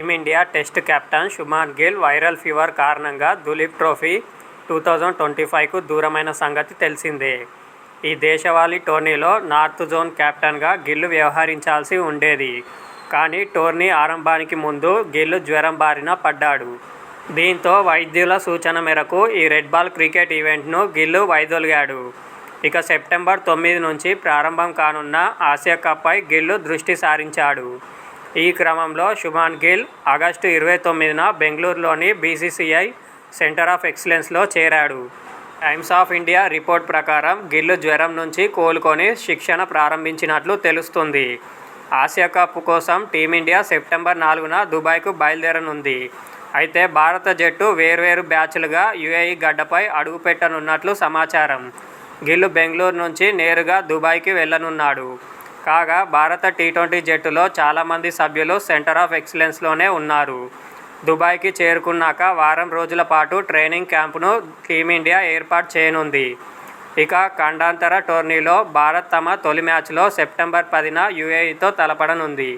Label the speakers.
Speaker 1: Team India test captain Shubman Gill viral fever కారణంగా Duleep trophy two thousand twenty ఫైవ్కు దూరమైన సంగతి తెలిసిందే. ఈ దేశవాళీ టోర్నీలో నార్త్ జోన్ కెప్టెన్గా గిల్లు వ్యవహరించాల్సి ఉండేది. కానీ టోర్నీ ఆరంభానికి ముందు గిల్లు జ్వరం బారిన పడ్డాడు. దీంతో వైద్యుల సూచన మేరకు ఈ రెడ్ బాల్ క్రికెట్ ఈవెంట్ను గిల్లు వైదొలిగాడు. ఇక సెప్టెంబర్ తొమ్మిది నుంచి ప్రారంభం కానున్న ఆసియా కప్పై గిల్లు దృష్టి సారించాడు. ఈ క్రమంలో శుభాన్ గిల్ ఆగస్టు ఇరవై తొమ్మిదిన బెంగళూరులోని బీసీసీఐ సెంటర్ ఆఫ్ ఎక్సలెన్స్లో చేరాడు. టైమ్స్ ఆఫ్ ఇండియా రిపోర్ట్ ప్రకారం గిల్లు జ్వరం నుంచి కోలుకొని శిక్షణ ప్రారంభించినట్లు తెలుస్తుంది. ఆసియా కప్ కోసం టీమిండియా సెప్టెంబర్ నాలుగున దుబాయ్కు బయలుదేరనుంది. అయితే భారత జట్టు వేర్వేరు బ్యాచ్లుగా యుఏఈ గడ్డపై అడుగుపెట్టనున్నట్లు సమాచారం. గిల్లు బెంగళూరు నుంచి నేరుగా దుబాయ్కి వెళ్ళనున్నాడు కాగా భారత టీ ట్వంటీ జట్టులో చాలామంది సభ్యులు సెంటర్ ఆఫ్ ఎక్సలెన్స్లోనే ఉన్నారు. దుబాయ్కి చేరుకున్నాక వారం రోజుల పాటు ట్రైనింగ్ క్యాంపును టీమిండియా ఏర్పాటు చేయనుంది. ఇక ఖండాంతర టోర్నీలో భారత్ తమ తొలి మ్యాచ్లో సెప్టెంబర్ పదిన యుఏఈతో తలపడనుంది.